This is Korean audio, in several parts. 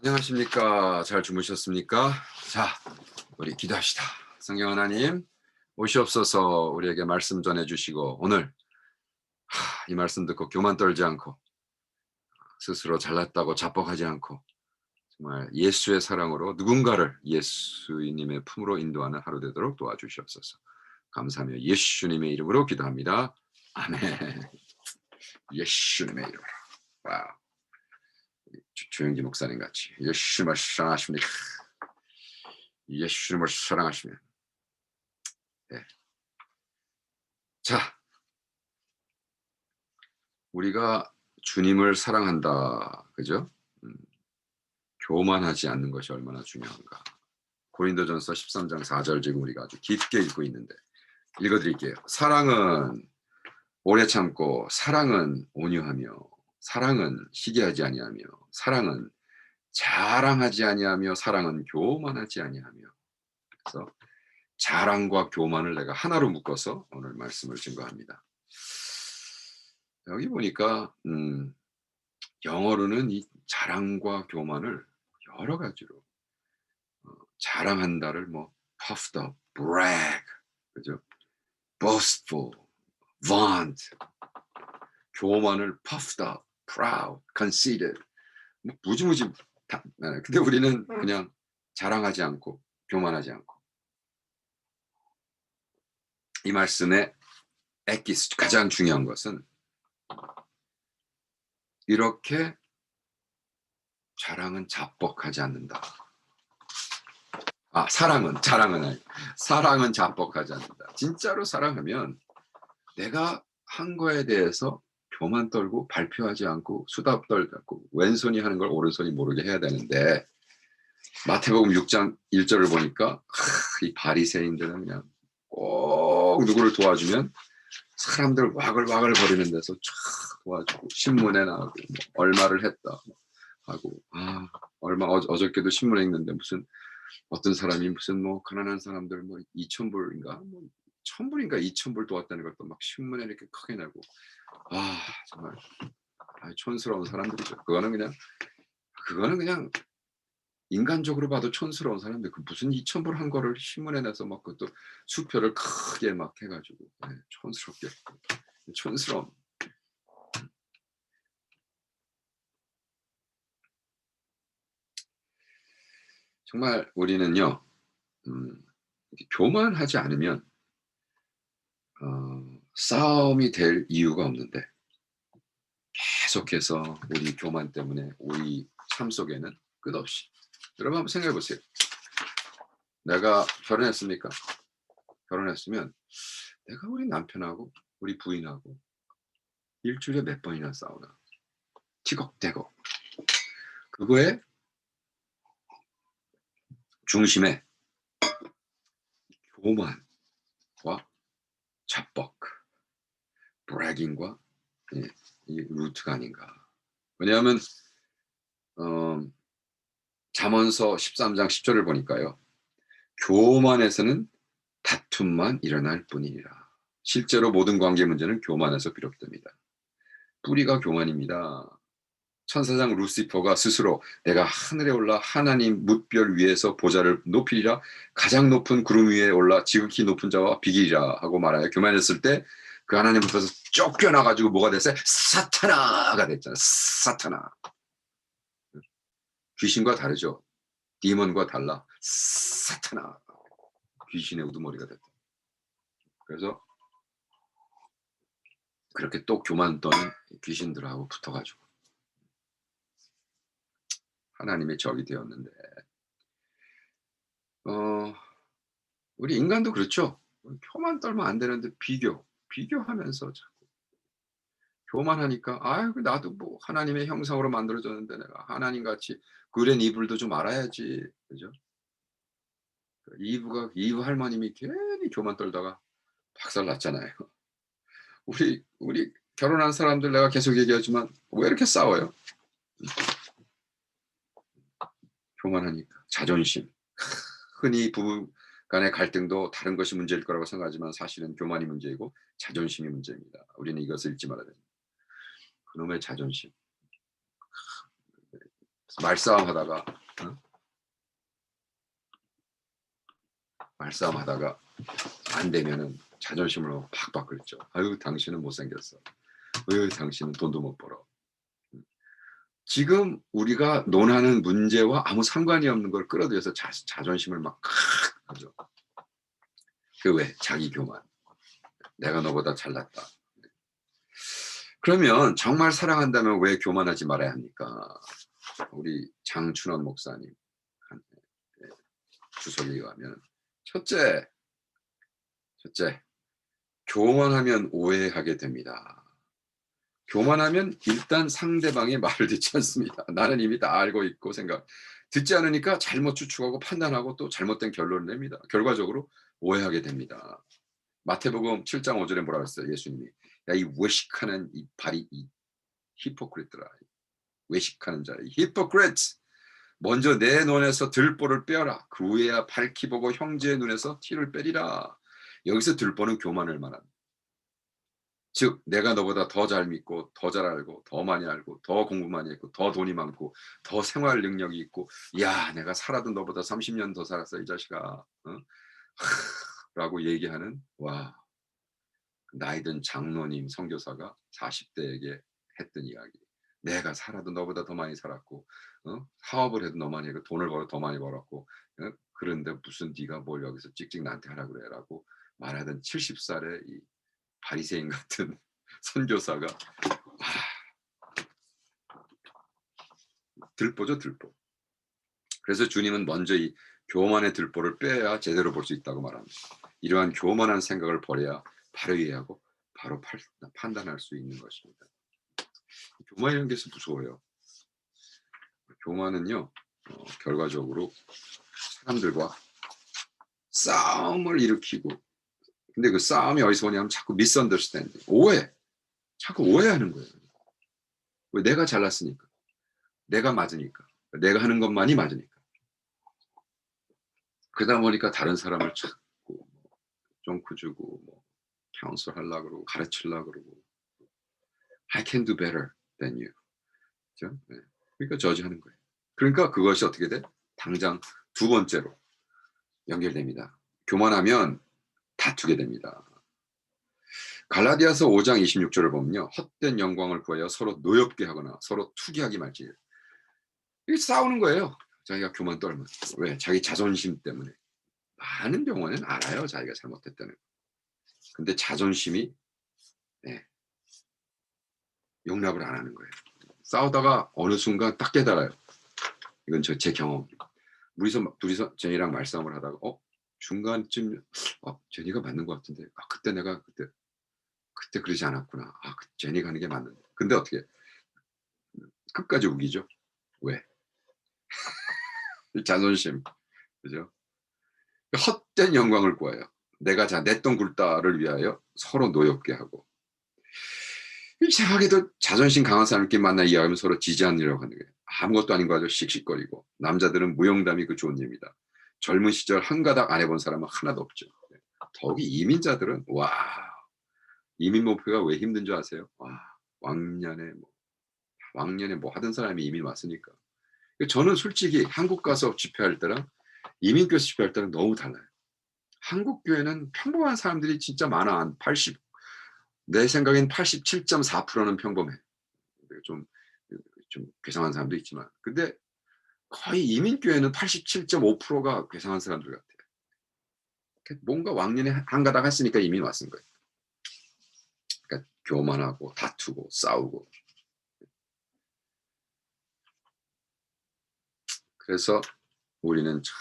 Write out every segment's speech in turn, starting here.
안녕하십니까. 잘 주무셨습니까? 자, 우리 기도합시다. 성경 하나님, 오시옵소서 우리에게 말씀 전해 주시고 오늘 하, 이 말씀 듣고 교만 떨지 않고 스스로 잘났다고 자뻑하지 않고 정말 예수의 사랑으로 누군가를 예수님의 품으로 인도하는 하루 되도록 도와주시옵소서. 감사하며 예수님의 이름으로 기도합니다. 아멘. 예수님의 이름으로. 와우. 조- 조영기 목사님 같이 예수님을 사랑하십니까? 예수님을 사랑하시면 네. 자 우리가 주님을 사랑한다 그죠? 음, 교만하지 않는 것이 얼마나 중요한가 고린도전서 13장 4절 지금 우리가 아주 깊게 읽고 있는데 읽어드릴게요 사랑은 오래 참고 사랑은 온유하며 사랑은 시기하지 아니하며 사랑은 자랑하지 아니하며 사랑은 교만하지 아니하며 그래서 자랑과 교만을 내가 하나로 묶어서 오늘 말씀을 증거합니다. 여기 보니까 음, 영어로는 이 자랑과 교만을 여러 가지로 어, 자랑한다를 뭐 puffed up, brag, 그죠? boastful, vaunt, 교만을 puffed up, proud, conceited, 뭐 무지무지 다. 네, 근데 우리는 그냥 자랑하지 않고 교만하지 않고 이 말씀의 에키스 가장 중요한 것은 이렇게 자랑은 자뻑하지 않는다. 아 사랑은 자랑은 아니 사랑은 자뻑하지 않는다. 진짜로 사랑하면 내가 한 거에 대해서 교만 떨고 발표하지 않고 수다 떨고 왼손이 하는 걸 오른손이 모르게 해야 되는데 마태복음 6장 1절을 보니까 하, 이 바리새인들은 그냥 꼭 누구를 도와주면 사람들 와글와글 거리는 데서 쫙 도와주고 신문에 나오고 뭐 얼마를 했다 하고 아 얼마 어, 어저께도 신문에 읽는데 무슨 어떤 사람이 무슨 뭐 가난한 사람들 뭐 2천 불인가? 뭐 천 불인가 2천 불 도 왔다는 것도 막 신문에 이렇게 크게 내고. 아 정말. 아, 촌스러운 사람들이죠. 그거는 그냥 그거는 그냥 인간적으로 봐도 촌스러운 사람들. 그 무슨 2천 불한 거를 신문에 내서 막 그것도 수표를 크게 막 해가지고. 네, 촌스럽게. 촌스러운 정말 우리는요 음, 교만하지 않으면 어, 싸움이 될 이유가 없는데 계속해서 우리 교만 때문에 우리 삶 속에는 끝없이 여러분 한번 생각해 보세요. 내가 결혼했습니까? 결혼했으면 내가 우리 남편하고 우리 부인하고 일주일에 몇 번이나 싸우나 티격태격 그거에 중심에 교만과 자뻑, 브래깅과 예, 이 루트가 아닌가. 왜냐하면 어, 잠언서 13장 10절을 보니까요. 교만에서는 다툼만 일어날 뿐이니라. 실제로 모든 관계 문제는 교만에서 비롯됩니다. 뿌리가 교만입니다. 천사장 루시퍼가 스스로 내가 하늘에 올라 하나님 뭇별 위에서 보좌를 높이리라 가장 높은 구름 위에 올라 지극히 높은 자와 비기리라 하고 말하여 교만했을 때 그 하나님 앞에서 쫓겨나 가지고 뭐가 됐어요? 사타나가 됐잖아요. 사타나. 귀신과 다르죠. 디몬과 달라. 사타나. 귀신의 우두머리가 됐다. 그래서 그렇게 또 교만 떠는 귀신들하고 붙어가지고 하나님의 적이 되었는데 어 우리 인간도 그렇죠. 교만 떨면 안 되는데 비교, 비교하면서 자꾸 교만하니까 아유 나도 뭐 하나님의 형상으로 만들어졌는데 내가 하나님 같이 그랜 이불도 좀 알아야지, 그죠? 이브가 이브 할머님이 괜히 교만 떨다가 박살 났잖아요. 우리 우리 결혼한 사람들 내가 계속 얘기하지만 왜 이렇게 싸워요? 교만하니까 자존심. 흔히 부부 간의 갈등도 다른 것이 문제일 거라고 생각하지만 사실은 교만이 문제이고 자존심이 문제입니다. 우리는 이것을 잊지 말아야 됩니다. 그놈의 자존심. 말싸움하다가 어? 말싸움하다가 안 되면은 자존심으로 팍팍 긁죠. 아유 당신은 못생겼어. 아유 당신은 돈도 못 벌어. 지금 우리가 논하는 문제와 아무 상관이 없는 걸 끌어들여서 자, 자존심을 막 하죠. 그 왜? 자기 교만. 내가 너보다 잘났다. 그러면 정말 사랑한다면 왜 교만하지 말아야 합니까? 우리 장춘원 목사님 주석에 의하면 첫째, 첫째, 교만하면 오해하게 됩니다. 교만하면 일단 상대방의 말을 듣지 않습니다. 나는 이미 다 알고 있고 생각. 듣지 않으니까 잘못 추측하고 판단하고 또 잘못된 결론을 냅니다. 결과적으로 오해하게 됩니다. 마태복음 7장 5절에 뭐라고 했어요? 예수님이 야 이 외식하는 이 발이 이 히포크리트라 외식하는 자라 이 히포크리트 먼저 내 눈에서 들보를 빼어라 그 후에야 밝히 보고 형제의 눈에서 티를 빼리라 여기서 들보는 교만을 말합니다. 즉 내가 너보다 더 잘 믿고 더 잘 알고 더 많이 알고 더 공부 많이 했고 더 돈이 많고 더 생활 능력이 있고 야 내가 살아도 너보다 30년 더 살았어 이 자식아 어? 라고 얘기하는 와 나이든 장로님 선교사가 40대에게 했던 이야기 내가 살아도 너보다 더 많이 살았고 어? 사업을 해도 너 많이 했고 돈을 벌어 더 많이 벌었고 어? 그런데 무슨 네가 뭘 여기서 찍찍 나한테 하라 그래라고 말하던 70살의 이 바리새인 같은 선교사가 아, 들보죠 들보. 그래서 주님은 먼저 이 교만의 들보를 빼야 제대로 볼 수 있다고 말합니다. 이러한 교만한 생각을 버려야 바로 이해하고 바로 팔, 판단할 수 있는 것입니다. 교만이라는 게 무서워요. 교만은요 어, 결과적으로 사람들과 싸움을 일으키고 근데 그 싸움이 어디서 오냐면 자꾸 미스언더스탠딩 오해. 자꾸 오해하는 거예요. 왜 내가 잘났으니까. 내가 맞으니까. 내가 하는 것만이 맞으니까. 그러다 보니까 다른 사람을 찾고 쫑크 주고 뭐 카운슬 하려고 그러고 가르치려고 그러고. I can do better than you. 그렇죠? 네. 그러니까 저지하는 거예요. 그러니까 그것이 어떻게 돼? 당장 두 번째로 연결됩니다. 교만하면 다투게 됩니다. 갈라디아서 5장 26절을 보면요. 헛된 영광을 구하여 서로 노엽게 하거나 서로 투기하기 말지. 이게 싸우는 거예요. 자기가 교만 떨면. 왜? 자기 자존심 때문에. 많은 경우는 알아요. 자기가 잘못했다는 거. 근데 자존심이 네, 용납을 안 하는 거예요. 싸우다가 어느 순간 딱 깨달아요. 이건 저 제 경험. 우리서 둘이서 제니랑 말싸움을 하다가 어 중간쯤 어, 제니가 맞는 것 같은데. 아 그때 내가 그때 그때 그러지 않았구나. 아 그, 제니가 하는 게 맞는데. 근데 어떻게 끝까지 우기죠? 왜? 자존심. 그죠? 헛된 영광을 구하여 내가 자 냈던 굴다를 위하여 서로 노엽게 하고. 이상하게도 자존심 강한 사람끼리 만나 이야기하면 서로 지지하느라고 하는 거예요. 아무것도 아닌 거 가지고 씩씩거리고. 남자들은 무용담이 그 좋은 예입니다 젊은 시절 한 가닥 안 해본 사람은 하나도 없죠. 더욱이 이민자들은 와 이민 목표가 왜 힘든 줄 아세요? 와 왕년에 뭐 왕년에 뭐 하던 사람이 이민 왔으니까. 저는 솔직히 한국 가서 집회할 때랑 이민교에서 집회할 때랑 너무 달라요. 한국 교회는 평범한 사람들이 진짜 많아. 한 80, 내 생각엔 87.4%는 평범해. 좀, 좀 괴상한 사람도 있지만. 근데 거의 이민교회는 87.5%가 괴상한 사람들 같아요. 뭔가 왕년에 한 가닥 했으니까 이민 왔은 거예요. 그러니까 교만하고 다투고 싸우고. 그래서 우리는 참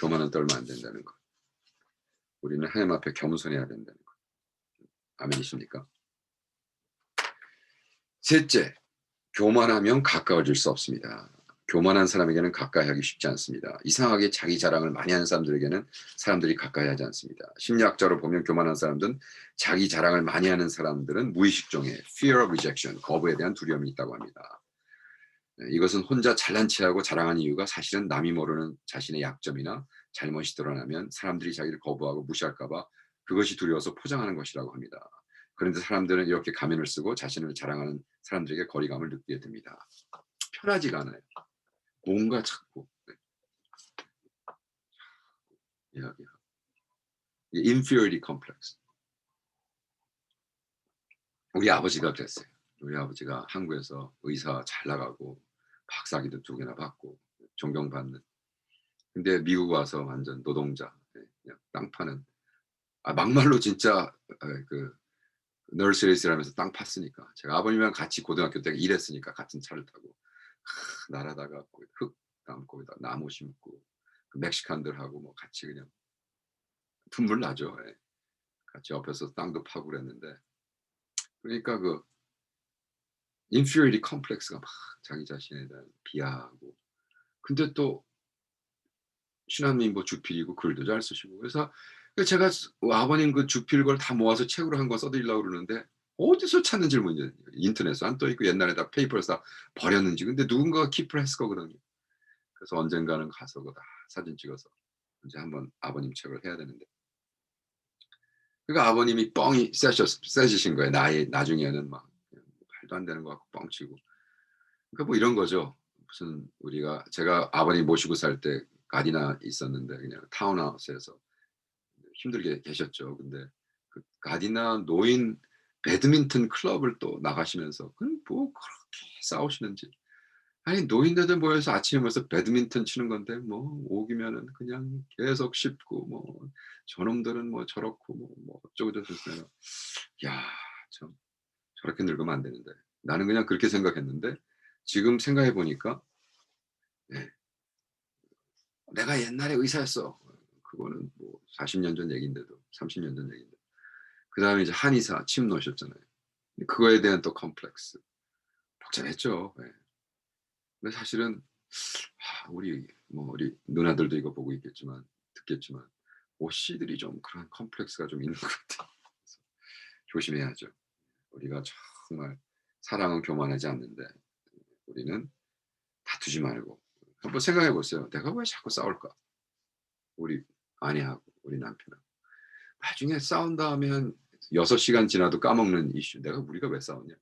교만은 떨면 안 된다는 거. 우리는 하나님 앞에 겸손해야 된다는 거. 아멘이십니까? 셋째, 교만하면 가까워질 수 없습니다. 교만한 사람에게는 가까이 하기 쉽지 않습니다. 이상하게 자기 자랑을 많이 하는 사람들에게는 사람들이 가까이 하지 않습니다. 심리학자로 보면 교만한 사람들은 자기 자랑을 많이 하는 사람들은 무의식종의 fear of rejection, 거부에 대한 두려움이 있다고 합니다. 네, 이것은 혼자 잘난 체하고 자랑하는 이유가 사실은 남이 모르는 자신의 약점이나 잘못이 드러나면 사람들이 자기를 거부하고 무시할까봐 그것이 두려워서 포장하는 것이라고 합니다. 그런데 사람들은 이렇게 가면을 쓰고 자신을 자랑하는 사람들에게 거리감을 느끼게 됩니다. 편하지가 않아요. 뭔가 찾고 네. 이야기하고 inferiority complex. 우리 아버지가 그랬어요. 우리 아버지가 한국에서 의사 잘 나가고 박사기도 두 개나 받고 존경받는. 근데 미국 와서 완전 노동자, 네, 그냥 땅 파는. 아 막말로 진짜 에, 그 널스레이스라면서 땅 팠으니까 제가 아버님이랑 같이 고등학교 때 일했으니까 같은 차를 타고 하, 날아다가 흙 담고 나무 심고 그 멕시칸들하고 뭐 같이 그냥 눈물 나죠. 예. 같이 옆에서 땅도 파고 그랬는데 그러니까 그 inferiority complex가 막 자기 자신에 대한 비하하고 근데 또 신한민보 주필이고 글도 잘 쓰시고 그래서 제가 아버님 그 주필 걸 다 모아서 책으로 한 권 써드리려고 그러는데 어디서 찾는지 모르겠어요. 인터넷에 안 떠 있고 옛날에 다 페이퍼를 다 버렸는지 근데 누군가가 킵을 했을 거거든요. 그래서 언젠가는 가서 그거 다 사진 찍어서 이제 한번 아버님 책을 해야 되는데 그러니까 아버님이 뻥이 세셨, 세지신 거예요. 나이 나중에는 막 말도 안 되는 거 같고 뻥치고 그러니까 뭐 이런 거죠. 무슨 우리가 제가 아버님 모시고 살 때 가디나 있었는데 그냥 타운하우스에서 힘들게 계셨죠. 근데 그 가디나 노인 배드민턴 클럽을 또 나가시면서 그뭐 그렇게 싸우시는지. 아니 노인네들 모여서 아침에 모여서 배드민턴 치는 건데 뭐 오기면은 그냥 계속 씹고 뭐 저놈들은 뭐 저렇고 뭐, 뭐 어쩌고 저쩌고. 야참 저렇게 늙으면 안 되는데. 나는 그냥 그렇게 생각했는데 지금 생각해 보니까 네. 내가 옛날에 의사였어. 그거는 뭐 40년 전 얘기인데도 30년 전 얘기인데 그 다음에 이제 한의사 침 놓으셨잖아요 그거에 대한 또 컴플렉스 복잡했죠 네. 근데 사실은 하, 우리 뭐 우리 누나들도 이거 보고 있겠지만 듣겠지만 오씨들이 좀 그런 컴플렉스가 좀 있는 것 같아요 조심해야죠 우리가 정말 사랑은 교만하지 않는데 우리는 다투지 말고 한번 생각해 보세요. 내가 왜 자꾸 싸울까? 우리 아내하고 우리 남편하고 나중에 싸운다 하 면 6시간 지나도 까먹는 이슈. 내가 우리가 왜 싸웠냐?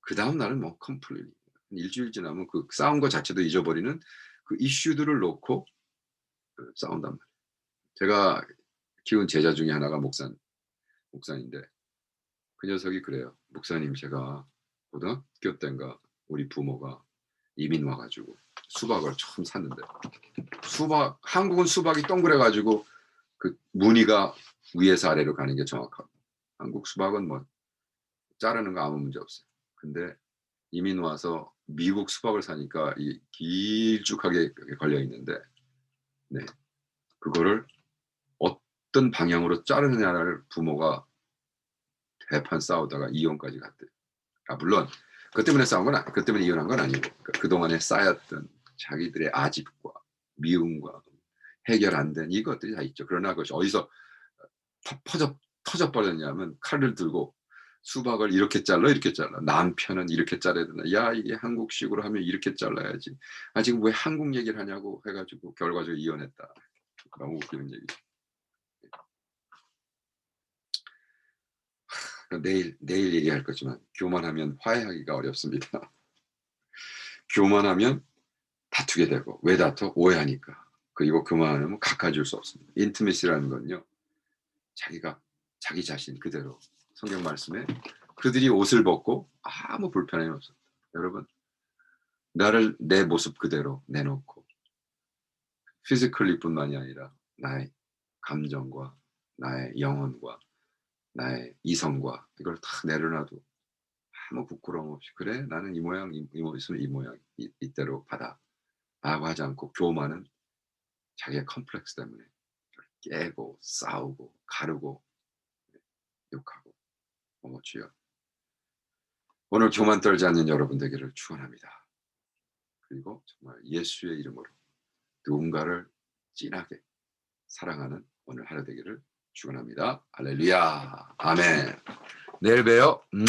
그 다음 날은 뭐 컴플리 일주일 지나면 그 싸운 거 자체도 잊어버리는 그 이슈들을 놓고 그 싸운단 말이에요. 제가 키운 제자 중에 하나가 목사 목사인데 그 녀석이 그래요. 목사님 제가 고등학교 때인가 우리 부모가 이민 와가지고 수박을 처음 샀는데 수박 한국은 수박이 동그래가지고 그 무늬가 위에서 아래로 가는 게 정확하고 한국 수박은 뭐 자르는 거 아무 문제 없어요. 근데 이민 와서 미국 수박을 사니까 이 길쭉하게 걸려 있는데 네 그거를 어떤 방향으로 자르느냐를 부모가 대판 싸우다가 이혼까지 갔대. 아 물론 그 때문에 싸운 건 아니, 그 때문에 이혼한 건 아니고 그러니까 그 동안에 쌓였던 자기들의 아집과 미움과 해결 안 된 이것들이 다 있죠. 그러나 그것이 어디서 터, 퍼져 터져 버렸냐면 칼을 들고 수박을 이렇게 잘라 이렇게 잘라 남편은 이렇게 잘라야 되나 야 이게 한국식으로 하면 이렇게 잘라야지 아 지금 왜 한국 얘기를 하냐고 해가지고 결과적으로 이혼했다 너무 웃기는 얘기죠 내일 내일 얘기할 거지만 교만하면 화해하기가 어렵습니다. 교만하면 다투게 되고 왜 다투? 오해하니까. 그리고 교만하면 가까워질 수 없습니다. 인티메시라는 건요. 자기가 자기 자신 그대로 성경 말씀에 그들이 옷을 벗고 아무 불편함이 없습니다. 여러분 나를 내 모습 그대로 내놓고 피지컬리뿐만이 아니라 나의 감정과 나의 영혼과 나의 이성과 이걸 다 내려놔도 아무 부끄러움 없이 그래 나는 이 모양 이, 이 모습은 이 모양 이, 이대로 받아 라고 하지 않고 교만은 자기의 컴플렉스 때문에 깨고 싸우고 가르고 욕하고 어머 주여 오늘 교만 떨지 않는 여러분 되기를 축원합니다. 그리고 정말 예수의 이름으로 누군가를 진하게 사랑하는 오늘 하루 되기를 축원합니다. 할렐루야. 아멘. 내일 봬요. 음